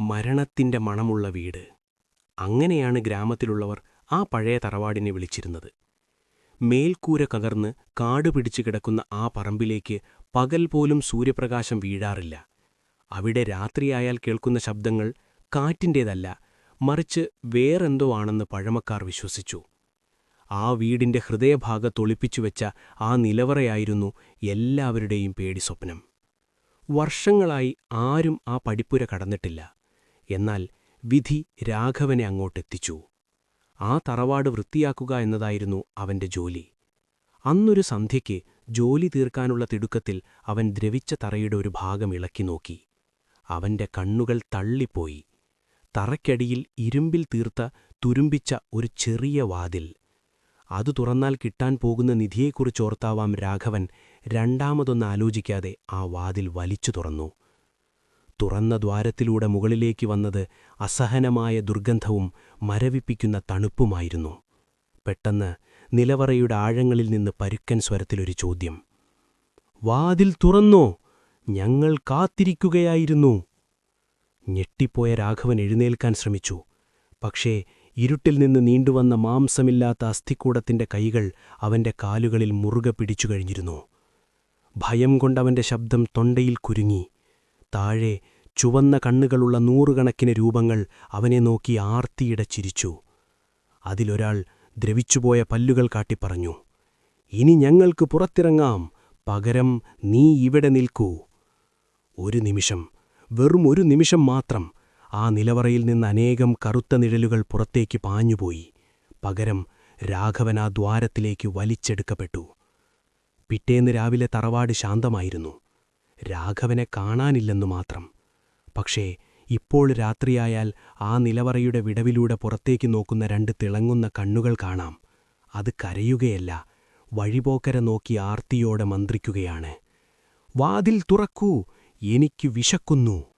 മരണത്തിന്റെ മണമുള്ള വീട്. അങ്ങനെയാണ് ഗ്രാമത്തിലുള്ളവർ ആ പഴയ തറവാടിനെ വിളിച്ചിരുന്നത്. മേൽക്കൂര കകർന്ന് കാടുപിടിച്ചു കിടക്കുന്ന ആ പറമ്പിലേക്ക് പകൽ പോലും സൂര്യപ്രകാശം വീഴാറില്ല. അവിടെ രാത്രിയായാൽ കേൾക്കുന്ന ശബ്ദങ്ങൾ കാറ്റിന്റേതല്ല മറിച്ച് വേറെന്തോ ആണെന്ന് പഴമക്കാർ വിശ്വസിച്ചു. ആ വീടിന്റെ വീടിന്റെ ഹൃദയഭാഗത്തൊളിപ്പിച്ചുവെച്ച ആ നിലവറയായിരുന്നു എല്ലാവരുടെയും പേടി സ്വപ്നം വർഷങ്ങളായി ആരും ആ പടിപ്പുര കടന്നിട്ടില്ല. എന്നാൽ വിധി രാഘവനെ അങ്ങോട്ടെത്തിച്ചു. ആ തറവാട് വൃത്തിയാക്കുക എന്നതായിരുന്നു അവന്റെ ജോലി. അന്നൊരു സന്ധ്യയ്ക്ക് ജോലി തീർക്കാനുള്ള തിടുക്കത്തിൽ അവൻ ദ്രവിച്ച തറയുടെ ഒരു ഭാഗം ഇളക്കി നോക്കി. അവന്റെ കണ്ണുകൾ തള്ളിപ്പോയി. തറയ്ക്കടിയിൽ ഇരുമ്പിൽ തീർത്ത തുരുമ്പിച്ച ഒരു ചെറിയ വാതിൽ. അത് തുറന്നാൽ കിട്ടാൻ പോകുന്ന നിധിയെക്കുറിച്ചോർത്താവാം രാഘവൻ. രണ്ടാമതൊന്ന് ആലോചിക്കാതെ ആ വാതിൽ വലിച്ചു തുറന്നു. തുറന്ന ദ്വാരത്തിലൂടെ മുകളിലേക്ക് വന്നത് അസഹനമായ ദുർഗന്ധവും മരവിപ്പിക്കുന്ന തണുപ്പുമായിരുന്നു. പെട്ടെന്ന് നിലവറയുടെ ആഴങ്ങളിൽ നിന്ന് പരുക്കൻ സ്വരത്തിലൊരു ചോദ്യം. വാതിൽ തുറന്നോ? ഞങ്ങൾ കാത്തിരിക്കുകയായിരുന്നു. ഞെട്ടിപ്പോയ രാഘവൻ എഴുന്നേൽക്കാൻ ശ്രമിച്ചു. പക്ഷേ ഇരുട്ടിൽ നിന്ന് നീണ്ടുവന്ന മാംസമില്ലാത്ത അസ്ഥിക്കൂടത്തിന്റെ കൈകൾ അവന്റെ കാലുകളിൽ മുറുകെ പിടിച്ചു കഴിഞ്ഞിരുന്നു. ഭയം കൊണ്ടവന്റെ ശബ്ദം തൊണ്ടയിൽ കുരുങ്ങി. താഴെ ചുവന്ന കണ്ണുകളുള്ള നൂറുകണക്കിന് രൂപങ്ങൾ അവനെ നോക്കി ആർത്തിയിട ചിരിച്ചു. അതിലൊരാൾ ദ്രവിച്ചുപോയ പല്ലുകൾ കാട്ടിപ്പറഞ്ഞു ഇനി ഞങ്ങൾക്ക് പുറത്തിറങ്ങാം. പകരം നീ ഇവിടെ നിൽക്കൂ. ഒരു നിമിഷം വെറും ഒരു നിമിഷം മാത്രം ആ നിലവറയിൽ നിന്ന് അനേകം കറുത്ത നിഴലുകൾ പുറത്തേക്ക് പാഞ്ഞുപോയി. പകരം രാഘവൻ ആ ദ്വാരത്തിലേക്ക് വലിച്ചെടുക്കപ്പെട്ടു. പിറ്റേന്ന് രാവിലെ തറവാട് ശാന്തമായിരുന്നു. രാഘവനെ കാണാനില്ലെന്നു മാത്രം. പക്ഷേ ഇപ്പോൾ രാത്രിയായാൽ ആ നിലവറയുടെ വിടവിലൂടെ പുറത്തേക്ക് നോക്കുന്ന രണ്ട് തിളങ്ങുന്ന കണ്ണുകൾ കാണാം. അത് കരയുകയല്ല വഴിപോക്കര നോക്കി ആർത്തിയോടെ മന്ത്രിക്കുകയാണ്. വാതിൽ തുറക്കൂ എനിക്കു വിശക്കുന്നു.